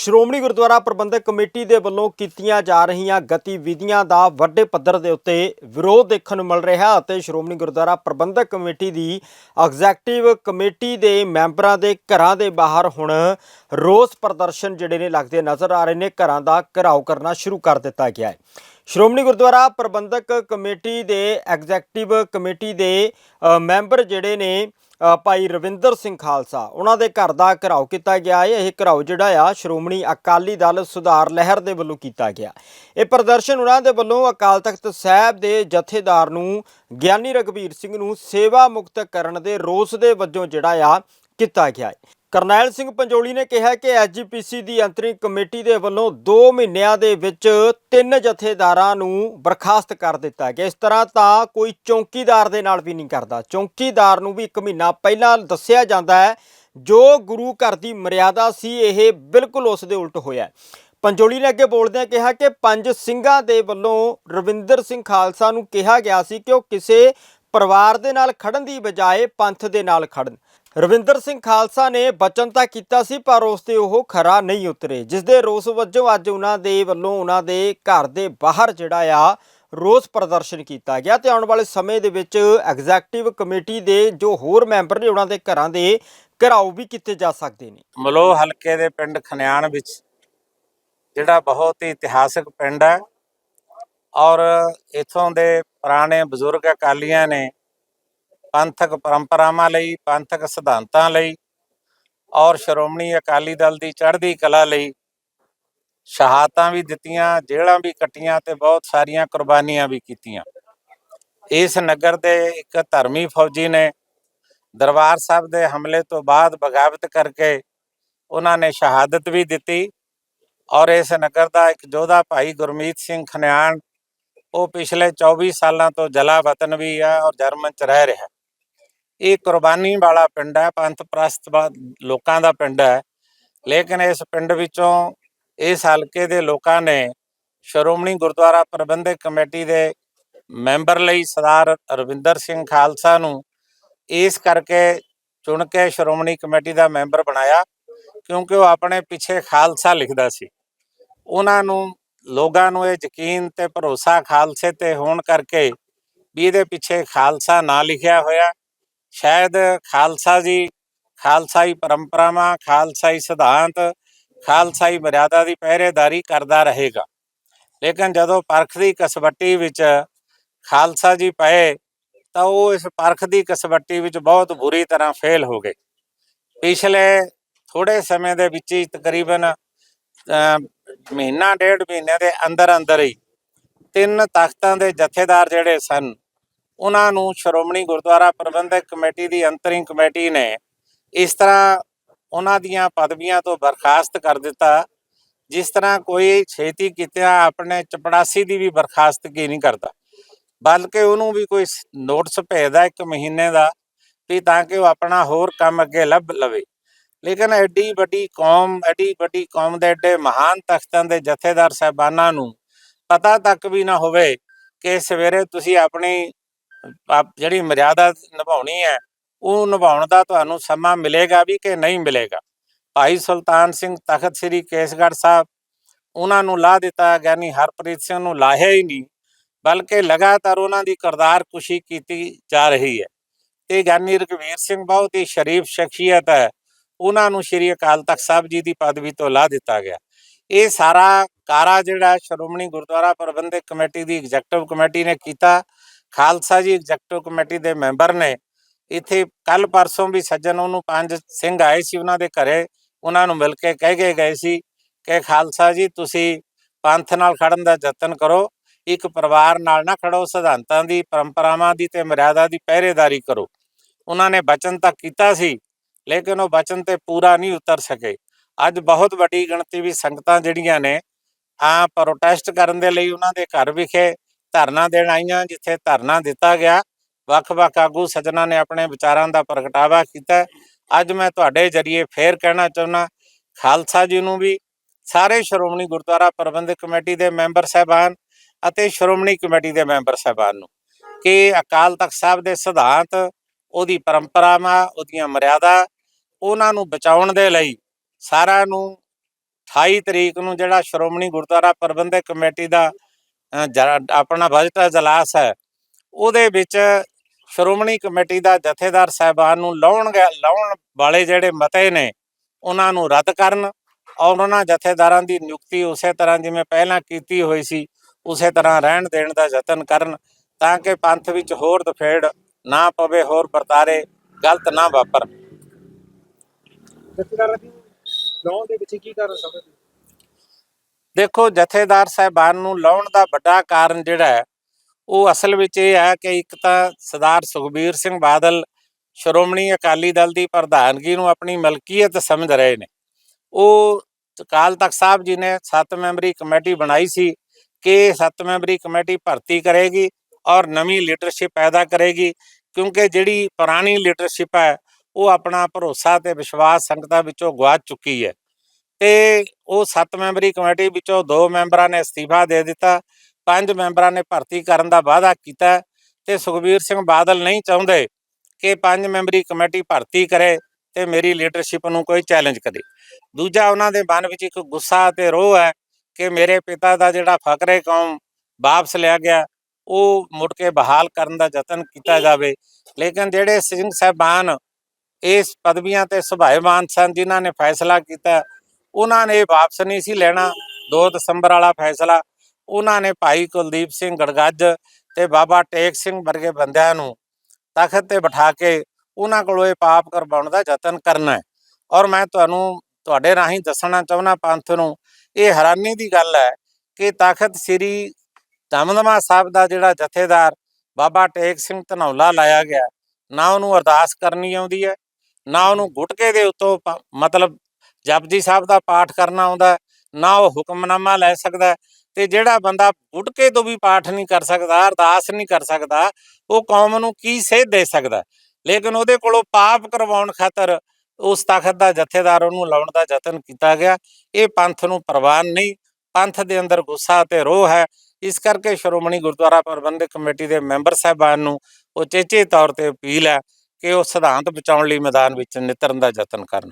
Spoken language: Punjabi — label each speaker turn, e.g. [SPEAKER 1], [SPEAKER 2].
[SPEAKER 1] ਸ਼੍ਰੋਮਣੀ ਗੁਰਦੁਆਰਾ ਪ੍ਰਬੰਧਕ ਕਮੇਟੀ ਦੇ ਵੱਲੋਂ ਕੀਤੀਆਂ ਜਾ ਰਹੀਆਂ ਗਤੀਵਿਧੀਆਂ ਦਾ ਵੱਡੇ ਪੱਧਰ ਦੇ ਉੱਤੇ ਵਿਰੋਧ ਦੇਖਣ ਨੂੰ ਮਿਲ ਰਿਹਾ ਅਤੇ ਸ਼੍ਰੋਮਣੀ ਗੁਰਦੁਆਰਾ ਪ੍ਰਬੰਧਕ ਕਮੇਟੀ ਦੀ ਐਗਜ਼ੈਕਟਿਵ ਕਮੇਟੀ ਦੇ ਮੈਂਬਰਾਂ ਦੇ ਘਰਾਂ ਦੇ ਬਾਹਰ ਹੁਣ ਰੋਸ ਪ੍ਰਦਰਸ਼ਨ ਜਿਹੜੇ ਨੇ ਲੱਗਦੇ ਨਜ਼ਰ ਆ ਰਹੇ ਨੇ। ਘਰਾਂ ਦਾ ਘਿਰਾਓ ਕਰਨਾ ਸ਼ੁਰੂ ਕਰ ਦਿੱਤਾ ਗਿਆ ਹੈ। ਸ਼੍ਰੋਮਣੀ ਗੁਰਦੁਆਰਾ ਪ੍ਰਬੰਧਕ ਕਮੇਟੀ ਦੇ ਐਗਜ਼ੈਕਟਿਵ ਕਮੇਟੀ ਦੇ ਮੈਂਬਰ ਜਿਹੜੇ ਨੇ ਭਾਈ ਰਵਿੰਦਰ ਸਿੰਘ ਖਾਲਸਾ, ਉਹਨਾਂ ਦੇ ਘਰ ਦਾ ਘਿਰਾਓ ਕੀਤਾ ਗਿਆ ਹੈ। ਇਹ ਘਿਰਾਓ ਜਿਹੜਾ ਆ, ਸ਼੍ਰੋਮਣੀ ਅਕਾਲੀ ਦਲ ਸੁਧਾਰ ਲਹਿਰ ਦੇ ਵੱਲੋਂ ਕੀਤਾ ਗਿਆ। ਇਹ ਪ੍ਰਦਰਸ਼ਨ ਉਹਨਾਂ ਦੇ ਵੱਲੋਂ ਅਕਾਲ ਤਖਤ ਸਾਹਿਬ ਦੇ ਜਥੇਦਾਰ ਨੂੰ, ਗਿਆਨੀ ਰਗਵੀਰ ਸਿੰਘ ਨੂੰ ਸੇਵਾ ਮੁਕਤ ਕਰਨ ਦੇ ਰੋਸ ਦੇ ਵਜੋਂ ਜਿਹੜਾ ਆ, ਕੀਤਾ ਗਿਆ ਹੈ। ਕਰਨੈਲ ਸਿੰਘ ਪੰਜੋਲੀ ਨੇ ਕਿਹਾ ਕਿ ਐਸਜੀਪੀਸੀ ਦੀ ਅੰਤਰਿਮ ਕਮੇਟੀ ਦੇ ਵੱਲੋਂ 2 ਮਹੀਨਿਆਂ ਦੇ ਵਿੱਚ ਤਿੰਨ ਜਥੇਦਾਰਾਂ ਨੂੰ ਬਰਖਾਸਤ ਕਰ ਦਿੱਤਾ ਗਿਆ। ਇਸ ਤਰ੍ਹਾਂ ਤਾਂ ਕੋਈ ਚੌਕੀਦਾਰ ਦੇ ਨਾਲ ਵੀ ਨਹੀਂ ਕਰਦਾ। ਚੌਕੀਦਾਰ ਨੂੰ ਵੀ 1 ਮਹੀਨਾ ਪਹਿਲਾਂ ਦੱਸਿਆ ਜਾਂਦਾ ਹੈ, ਜੋ ਗੁਰੂ ਘਰ ਦੀ ਮਰਿਆਦਾ ਸੀ, ਇਹ ਬਿਲਕੁਲ ਉਸ ਦੇ ਉਲਟ ਹੋਇਆ ਪੰਜੋਲੀ ਨੇ ਅੱਗੇ ਬੋਲਦਿਆਂ ਕਿਹਾ ਕਿ ਪੰਜ ਸਿੰਘਾਂ ਦੇ ਵੱਲੋਂ ਰਵਿੰਦਰ ਸਿੰਘ ਖਾਲਸਾ ਨੂੰ ਕਿਹਾ ਗਿਆ ਸੀ ਕਿ ਉਹ ਕਿਸੇ ਪਰਿਵਾਰ ਦੇ ਨਾਲ ਖੜਨ ਦੀ ਬਜਾਏ ਪੰਥ ਦੇ ਨਾਲ ਖੜਨ। ਰਵਿੰਦਰ ਸਿੰਘ ਖਾਲਸਾ ਨੇ ਬਚਨ ਤਾਂ ਕੀਤਾ ਸੀ, ਪਰ ਉਸ ਤੇ ਉਹ ਖਰਾ ਨਹੀਂ ਉਤਰੇ, ਜਿਸ ਦੇ ਰੋਸ ਵਜੋਂ ਅੱਜ ਉਹਨਾਂ ਦੇ ਵੱਲੋਂ ਉਹਨਾਂ ਦੇ ਘਰ ਦੇ ਬਾਹਰ ਜਿਹੜਾ ਆ, ਰੋਸ ਪ੍ਰਦਰਸ਼ਨ ਕੀਤਾ ਗਿਆ ਤੇ ਆਉਣ ਵਾਲੇ ਸਮੇਂ ਦੇ ਵਿੱਚ ਐਗਜ਼ੈਕਟਿਵ ਕਮੇਟੀ ਦੇ ਜੋ ਹੋਰ ਮੈਂਬਰ ਨੇ ਉਹਨਾਂ ਦੇ ਘਰਾਂ ਦੇ ਘਿਰਾਓ ਵੀ ਕੀਤੇ ਜਾ ਸਕਦੇ ਨੇ।
[SPEAKER 2] ਮਲੋ ਹਲਕੇ ਦੇ ਪਿੰਡ ਖਨਿਆਣ ਵਿੱਚ ਜਿਹੜਾ ਬਹੁਤ ਹੀ ਇਤਿਹਾਸਕ ਪਿੰਡ ਹੈ ਔਰ ਇਥੋਂ ਦੇ ਪੁਰਾਣੇ ਬਜ਼ੁਰਗ ਅਕਾਲੀਆਂ ਨੇ ਪੰਥਕ ਪਰੰਪਰਾਵਾਂ ਲਈ, ਪੰਥਕ ਸਿਧਾਂਤਾਂ ਲਈ ਔਰ ਸ਼੍ਰੋਮਣੀ ਅਕਾਲੀ ਦਲ ਦੀ ਚੜ੍ਹਦੀ ਕਲਾ ਲਈ ਸ਼ਹਾਦਤਾਂ ਵੀ ਦਿੱਤੀਆਂ, ਜੇਲ੍ਹਾਂ ਵੀ ਕੱਟੀਆਂ ਤੇ ਬਹੁਤ ਸਾਰੀਆਂ ਕੁਰਬਾਨੀਆਂ ਵੀ ਕੀਤੀਆਂ। ਇਸ ਨਗਰ ਦੇ ਇੱਕ ਧਰਮੀ ਫੌਜੀ ਨੇ ਦਰਬਾਰ ਸਾਹਿਬ ਦੇ ਹਮਲੇ ਤੋਂ ਬਾਅਦ ਬਗਾਵਤ ਕਰਕੇ ਉਹਨਾਂ ਨੇ ਸ਼ਹਾਦਤ ਵੀ ਦਿੱਤੀ ਔਰ ਇਸ ਨਗਰ ਦਾ ਇੱਕ ਯੋਧਾ ਭਾਈ ਗੁਰਮੀਤ ਸਿੰਘ ਖਨਿਆਣ ਉਹ ਪਿਛਲੇ 24 ਸਾਲਾਂ ਤੋਂ ਜਲਾ ਵਤਨ ਵੀ ਹੈ ਔਰ ਜਰਮਨ ਚ ਰਹਿ ਰਿਹਾ। ਇਹ ਕੁਰਬਾਨੀ ਵਾਲਾ ਪਿੰਡ ਹੈ, ਪੰਥ ਪ੍ਰਸਤ ਲੋਕਾਂ ਦਾ ਪਿੰਡ ਹੈ। ਲੇਕਿਨ ਇਸ ਪਿੰਡ ਵਿੱਚੋਂ ਇਸ ਹਲਕੇ ਦੇ ਲੋਕਾਂ ਨੇ ਸ਼੍ਰੋਮਣੀ ਗੁਰਦੁਆਰਾ ਪ੍ਰਬੰਧਕ ਕਮੇਟੀ ਦੇ ਮੈਂਬਰ ਲਈ ਸਰਦਾਰ ਰਵਿੰਦਰ ਸਿੰਘ ਖਾਲਸਾ ਨੂੰ ਇਸ ਕਰਕੇ ਚੁਣ ਕੇ ਸ਼੍ਰੋਮਣੀ ਕਮੇਟੀ ਦਾ ਮੈਂਬਰ ਬਣਾਇਆ, ਕਿਉਂਕਿ ਉਹ ਆਪਣੇ ਪਿੱਛੇ ਖਾਲਸਾ ਲਿਖਦਾ ਸੀ। ਉਹਨਾਂ ਨੂੰ ਲੋਕਾਂ ਨੂੰ ਇਹ ਯਕੀਨ ਤੇ ਭਰੋਸਾ ਖਾਲਸੇ ਤੇ ਹੋਣ ਕਰਕੇ ਵੀ ਇਹਦੇ ਪਿੱਛੇ ਖਾਲਸਾ ਨਾ ਲਿਖਿਆ ਹੋਇਆ ਸ਼ਾਇਦ ਖਾਲਸਾ ਜੀ ਖਾਲਸਾਈ ਪਰੰਪਰਾਵਾਂ ਖਾਲਸਾਈ ਸਿਧਾਂਤ ਖਾਲਸਾਈ ਮਰਿਆਦਾ ਦੀ ਪਹਿਰੇਦਾਰੀ ਕਰਦਾ ਰਹੇਗਾ ਲੇਕਿਨ ਜਦੋਂ ਪਰਖ ਦੀ ਕਸਬੱਟੀ ਵਿੱਚ ਖਾਲਸਾ ਜੀ ਪਏ ਤਾਂ ਉਹ ਇਸ ਪਰਖ ਦੀ ਕਸਬੱਟੀ ਵਿੱਚ ਬਹੁਤ ਬੁਰੀ ਤਰ੍ਹਾਂ ਫੇਲ ਹੋ ਗਏ ਪਿਛਲੇ ਥੋੜੇ ਸਮੇਂ ਦੇ ਵਿੱਚ ਹੀ ਤਕਰੀਬਨ ਅਹ, ਮਹੀਨਾ ਡੇਢ ਮਹੀਨੇ ਦੇ ਅੰਦਰ ਅੰਦਰ ਹੀ ਤਿੰਨ ਤਖਤਾਂ ਦੇ ਜਥੇਦਾਰ ਜਿਹੜੇ ਸਨ, ਉਹਨਾਂ ਨੂੰ ਸ਼੍ਰੋਮਣੀ ਗੁਰਦੁਆਰਾ ਪ੍ਰਬੰਧਕ ਕਮੇਟੀ ਦੀ ਅੰਤਰਿੰਗ ਕਮੇਟੀ ਨੇ ਇਸ ਤਰ੍ਹਾਂ ਉਹਨਾਂ ਦੀਆਂ ਪਦਵੀਆਂ ਤੋਂ ਬਰਖਾਸਤ ਕਰ ਦਿੱਤਾ, ਜਿਸ ਤਰ੍ਹਾਂ ਕੋਈ ਛੇਤੀ ਕਿਤਿਆਂ ਆਪਣੇ ਚਪੜਾਸੀ ਦੀ ਵੀ ਬਰਖਾਸਤਗੀ ਨਹੀਂ ਕਰਦਾ। ਬਲਕਿ ਉਹਨੂੰ ਵੀ ਕੋਈ ਸ- ਨੋਟਿਸ ਭੇਜਦਾ ਇੱਕ ਮਹੀਨੇ ਦਾ ਵੀ ਤਾਂ ਕਿ ਉਹ ਆਪਣਾ ਹੋਰ ਕੰਮ ਅੱਗੇ ਲੱਭ ਲਵੇ। ਲੇਕਿਨ ਐਡੀ ਵੱਡੀ ਕੌਮ, ਐਡੀ ਵੱਡੀ ਕੌਮ ਦੇ ਐਡੇ ਮਹਾਨ ਤਖਤਾਂ ਦੇ ਜਥੇਦਾਰ ਸਾਹਿਬਾਨਾਂ ਨੂੰ ਪਤਾ ਤੱਕ ਵੀ ਨਾ ਹੋਵੇ ਕਿ ਸਵੇਰੇ ਤੁਸੀਂ ਆਪਣੀ, ਆਪ- ਜਿਹੜੀ ਮਰਿਆਦਾ ਨਿਭਾਉਣੀ ਹੈ, ਉਹ ਨਿਭਾਉਣ ਦਾ ਤੁਹਾਨੂੰ ਸਮਾਂ ਮਿਲੇਗਾ ਵੀ ਕਿ ਨਹੀਂ ਮਿਲੇਗਾ। ਭਾਈ ਸੁਲਤਾਨ ਸਿੰਘ ਤਖਤ ਸ੍ਰੀ ਕੇਸਗੜ੍ਹ ਸਾਹਿਬ, ਉਹਨਾਂ ਨੂੰ ਲਾ ਦਿੱਤਾ, ਗਿਆਨੀ ਹਰਪ੍ਰੀਤ ਸਿੰਘ ਨੂੰ ਲਾਹਿਆ ਹੀ ਨਹੀਂ, ਬਲਕਿ ਲਗਾਤਾਰ ਉਹਨਾਂ ਦੀ ਕਰਤਾਰ ਕੁਸ਼ੀ ਕੀਤੀ ਜਾ ਰਹੀ ਹੈ। ਤੇ ਗਿਆਨੀ ਰਘਵੀਰ ਸਿੰਘ ਬਹੁਤ ਹੀ ਸ਼ਰੀਫ ਸ਼ਖਸੀਅਤ ਹੈ। ਉਹਨਾਂ ਨੂੰ ਸ਼੍ਰੀ ਅਕਾਲ ਤਖਤ ਸਾਹਿਬ ਜੀ ਦੀ ਪਦਵੀ ਤੋਂ ਲਾ ਦਿੱਤਾ ਗਿਆ। ਇਹ ਸਾਰਾ ਕਾਰਾ ਜਿਹੜਾ ਸ਼੍ਰੋਮਣੀ ਗੁਰਦੁਆਰਾ ਪ੍ਰਬੰਧਕ ਕਮੇਟੀ ਦੀ ਐਗਜ਼ੈਕਟਿਵ ਕਮੇਟੀ ਨੇ ਕੀਤਾ। ਖਾਲਸਾ ਜੀ ਐਗਜ਼ੈਕਟਿਵ ਕਮੇਟੀ ਦੇ ਮੈਂਬਰ ਨੇ। ਇੱਥੇ ਕੱਲ ਪਰਸੋਂ ਵੀ ਸੱਜਣ ਉਹਨੂੰ ਪੰਜ ਸਿੰਘ ਆਏ ਸੀ ਉਹਨਾਂ ਦੇ ਘਰੇ। ਉਹਨਾਂ ਨੂੰ ਮਿਲ ਕੇ ਕਹਿ ਕੇ ਗਏ ਸੀ ਕਿ ਖਾਲਸਾ ਜੀ, ਤੁਸੀਂ ਪੰਥ ਨਾਲ ਖੜਨ ਦਾ ਯਤਨ ਕਰੋ। ਇੱਕ ਪਰਿਵਾਰ ਨਾਲ ਨਾ ਖੜੋ, ਸਿਧਾਂਤਾਂ ਦੀ, ਪਰੰਪਰਾਵਾਂ ਦੀ ਤੇ ਮਰਿਆਦਾ ਦੀ ਪਹਿਰੇਦਾਰੀ ਕਰੋ। ਉਹਨਾਂ ਨੇ ਬਚਨ ਤਾਂ ਕੀਤਾ ਸੀ। ਲੇਕਿਨ ਉਹ ਬਚਨ ਤੇ ਪੂਰਾ ਨਹੀਂ ਉਤਰ ਸਕੇ। ਅੱਜ ਬਹੁਤ ਵੱਡੀ ਗਿਣਤੀ ਵੀ ਸੰਗਤਾਂ ਜਿਹੜੀਆਂ ਨੇ ਆ ਪ੍ਰੋਟੈਸਟ ਕਰਨ ਦੇ ਲਈ ਉਹਨਾਂ ਦੇ ਘਰ ਵਿਖੇ ਧਰਨਾ ਦੇਣ ਆਈਆਂ, ਜਿੱਥੇ ਧਰਨਾ ਦਿੱਤਾ ਗਿਆ। ਵੱਖ-ਵੱਖ ਆਗੂ ਸੱਜਣਾ ਨੇ ਆਪਣੇ ਵਿਚਾਰਾਂ ਦਾ ਪ੍ਰਗਟਾਵਾ ਕੀਤਾ। ਅੱਜ ਮੈਂ ਤੁਹਾਡੇ ਜਰੀਏ ਫੇਰ ਕਹਿਣਾ ਚਾਹੁੰਦਾ, ਖਾਲਸਾ ਜੀ ਨੂੰ ਵੀ ਸਾਰੇ ਸ਼੍ਰੋਮਣੀ ਗੁਰਦੁਆਰਾ ਪ੍ਰਬੰਧਕ ਕਮੇਟੀ ਦੇ ਮੈਂਬਰ ਸਾਹਿਬਾਨ ਅਤੇ ਸ਼੍ਰੋਮਣੀ ਕਮੇਟੀ ਦੇ ਮੈਂਬਰ ਸਾਹਿਬਾਨ ਨੂੰ, ਕਿ ਅਕਾਲ ਤਖਤ ਸਾਹਿਬ ਦੇ ਸਿਧਾਂਤ ਉਹਦੀ ਪਰੰਪਰਾਵਾਂ, ਉਹਦੀਆਂ ਮਰਿਆਦਾ ਉਹਨਾਂ ਨੂੰ ਬਚਾਉਣ ਦੇ ਲਈ ਸਾਰਿਆਂ ਨੂੰ 28 ਤਰੀਕ ਨੂੰ ਜਿਹੜਾ ਸ਼੍ਰੋਮਣੀ ਗੁਰਦੁਆਰਾ ਪ੍ਰਬੰਧਕ ਕਮੇਟੀ ਦਾ ਆਪਣਾ ਬਜਟ ਅਜਲਾਸ ਹੈ, ਉਹਦੇ ਵਿੱਚ ਸ਼੍ਰੋਮਣੀ ਕਮੇਟੀ ਦਾ ਜਥੇਦਾਰ ਸਾਹਿਬਾਨ ਨੂੰ ਲਾਉਣ ਗੇ- ਲਾਉਣ ਵਾਲੇ ਜਿਹੜੇ ਮਤੇ ਨੇ, ਉਹਨਾਂ ਨੂੰ ਰੱਦ ਕਰਨ ਔਰ ਉਹਨਾਂ ਜਥੇਦਾਰਾਂ ਦੀ ਨਿਯੁਕਤੀ ਉਸੇ ਤਰ੍ਹਾਂ ਜਿਵੇਂ ਪਹਿਲਾਂ ਕੀਤੀ ਹੋਈ ਸੀ, ਉਸੇ ਤਰ੍ਹਾਂ ਰਹਿਣ ਦੇਣ ਦਾ ਯਤਨ ਕਰਨ ਤਾਂ ਕਿ ਪੰਥ ਵਿੱਚ ਹੋਰ ਦਫੇੜ ਨਾ ਪਵੇ ਹੋਰ ਵਰਤਾਰੇ ਗਲਤ ਨਾ ਵਾਪਰਨ
[SPEAKER 3] ਜਥੇਦਾਰਾਂ ਦੀ ਲਾਉਣ ਦੇ ਪਿੱਛੇ ਕੀ ਕਾਰਨ ਸਮਝਦੇ ਹੋ?
[SPEAKER 2] ਦੇਖੋ ਜਥੇਦਾਰ ਸਾਹਿਬਾਨ ਨੂੰ ਲਾਉਣ ਦਾ ਵੱਡਾ ਕਾਰਨ ਜਿਹੜਾ ਹੈ ਉਹ ਅਸਲ ਵਿੱਚ ਇਹ ਹੈ ਕਿ ਇੱਕ ਤਾਂ ਸਰਦਾਰ ਸੁਖਬੀਰ ਸਿੰਘ ਬਾਦਲ ਸ਼੍ਰੋਮਣੀ ਅਕਾਲੀ ਦਲ ਦੀ ਪ੍ਰਧਾਨਗੀ ਨੂੰ ਆਪਣੀ ਮਲਕੀਅਤ ਸਮਝ ਰਹੇ ਨੇ। ਉਹ ਅਕਾਲ ਤਖਤ ਸਾਹਿਬ ਜੀ ਨੇ 7 ਮੈਂਬਰੀ ਕਮੇਟੀ ਬਣਾਈ ਸੀ ਕਿ 7 ਮੈਂਬਰੀ ਕਮੇਟੀ ਭਰਤੀ ਕਰੇਗੀ। ਔਰ ਨਵੀਂ ਲੀਡਰਸ਼ਿਪ ਪੈਦਾ ਕਰੇਗੀ, ਕਿਉਂਕਿ ਜਿਹੜੀ ਪੁਰਾਣੀ ਲੀਡਰਸ਼ਿਪ ਹੈ, ਉਹ ਆਪਣਾ ਭਰੋਸਾ ਤੇ ਵਿਸ਼ਵਾਸ ਸੰਗਤਾਂ ਵਿੱਚੋਂ ਗਵਾਚ ਚੁੱਕੀ ਹੈ। ਤੇ ਉਹ 7 ਮੈਂਬਰੀ ਕਮੇਟੀ ਵਿੱਚੋਂ ਦੋ ਮੈਂਬਰਾਂ ਨੇ ਅਸਤੀਫਾ ਦੇ ਦਿੱਤਾ, ਪੰਜ ਮੈਂਬਰਾਂ ਨੇ ਭਰਤੀ ਕਰਨ ਦਾ ਵਾਅਦਾ ਕੀਤਾ ਤੇ ਸੁਖਬੀਰ ਸਿੰਘ ਬਾਦਲ ਨਹੀਂ ਚਾਹੁੰਦੇ ਕਿ ਪੰਜ ਮੈਂਬਰੀ ਕਮੇਟੀ ਭਰਤੀ ਕਰੇ ਤੇ ਮੇਰੀ ਲੀਡਰਸ਼ਿਪ ਨੂੰ ਕੋਈ ਚੈਲੰਜ ਕਰੇ। ਦੂਜਾ ਉਹਨਾਂ ਦੇ ਮਨ ਵਿੱਚ ਇੱਕ ਗੁੱਸਾ ਤੇ ਰੋਹ ਹੈ ਕਿ ਮੇਰੇ ਪਿਤਾ ਦਾ ਜਿਹੜਾ ਫਕਰੇ ਕੌਮ ਵਾਪਸ ਲਿਆ ਗਿਆ ਉਹ ਮੁੜ ਕੇ ਬਹਾਲ ਕਰਨ ਦਾ ਯਤਨ ਕੀਤਾ ਜਾਵੇ। ਲੇਕਿਨ ਜਿਹੜੇ ਸਿੰਘ ਸਾਹਿਬਾਨ ਇਸ ਪਦਵੀਆਂ ਤੇ ਸੁਭਾਏਮਾਨ ਸਨ ਜਿਨ੍ਹਾਂ ਨੇ ਫੈਸਲਾ ਕੀਤਾ ਉਹਨਾਂ ਨੇ ਵਾਪਸ ਨਹੀਂ ਸੀ ਲੈਣਾ। 2 ਦਸੰਬਰ ਵਾਲਾ ਫੈਸਲਾ ਉਹਨਾਂ ਨੇ ਭਾਈ ਕੁਲਦੀਪ ਸਿੰਘ ਗੜਗੱਜ ਤੇ ਬਾਬਾ ਟੇਕ ਸਿੰਘ ਵਰਗੇ ਬੰਦਿਆਂ ਨੂੰ ਤਖਤ ਤੇ ਬਿਠਾ ਕੇ ਉਹਨਾਂ ਕੋਲੋਂ ਇਹ ਪਾਪ ਕਰਵਾਉਣ ਦਾ ਯਤਨ ਕਰਨਾ ਹੈ। ਔਰ ਮੈਂ ਤੁਹਾਨੂੰ ਤੁਹਾਡੇ ਰਾਹੀਂ ਦੱਸਣਾ ਚਾਹੁੰਦਾ ਪੰਥ ਨੂੰ ਇਹ ਹੈਰਾਨੀ ਦੀ ਗੱਲ ਹੈ ਕਿ ਤਖਤ ਸ੍ਰੀ ਦਮਦਮਾ ਸਾਹਿਬ ਦਾ ਜਿਹੜਾ ਜਥੇਦਾਰ ਬਾਬਾ ਟੇਕ ਸਿੰਘ ਧਨੌਲਾ ਲਾਇਆ ਗਿਆ। ਨਾ ਉਹਨੂੰ ਅਰਦਾਸ ਕਰਨੀ ਆਉਂਦੀ ਹੈ, ਨਾ ਉਹਨੂੰ ਗੁਟਕੇ ਦੇ ਉੱਤੋਂ ਮਤਲਬ ਜਪਜੀ ਸਾਹਿਬ ਦਾ ਪਾਠ ਕਰਨਾ ਆਉਂਦਾ ਨਾ ਉਹ ਹੁਕਮਨਾਮਾ ਲੈ ਸਕਦਾ ਤੇ ਜਿਹੜਾ ਬੰਦਾ ਗੁਟਕੇ ਤੋਂ ਵੀ ਪਾਠ ਨਹੀਂ ਕਰ ਸਕਦਾ, ਅਰਦਾਸ ਨਹੀਂ ਕਰ ਸਕਦਾ, ਉਹ ਕੌਮ ਨੂੰ ਕੀ ਸੇਧ ਦੇ ਸਕਦਾ ਲੇਕਿਨ ਉਹਦੇ ਕੋਲੋਂ ਪਾਪ ਕਰਵਾਉਣ ਖਾਤਰ ਉਸ ਤਖਤ ਦਾ ਜਥੇਦਾਰ ਉਹਨੂੰ ਲਾਉਣ ਦਾ ਯਤਨ ਕੀਤਾ ਗਿਆ। ਇਹ ਪੰਥ ਨੂੰ ਪ੍ਰਵਾਨ ਨਹੀਂ, ਪੰਥ ਦੇ ਅੰਦਰ ਗੁੱਸਾ ਤੇ ਰੋਹ ਹੈ। ਇਸ ਕਰਕੇ ਸ਼੍ਰੋਮਣੀ ਗੁਰਦੁਆਰਾ ਪ੍ਰਬੰਧਕ ਕਮੇਟੀ ਦੇ ਮੈਂਬਰ ਸਾਹਿਬਾਨ ਨੂੰ ਉਚੇਚੇ ਤੌਰ ਤੇ ਅਪੀਲ ਹੈ ਕਿ ਉਹ ਸਿਧਾਂਤ ਬਚਾਉਣ ਲਈ ਮੈਦਾਨ ਵਿੱਚ ਨਿਤਰਨ ਦਾ ਯਤਨ ਕਰਨ।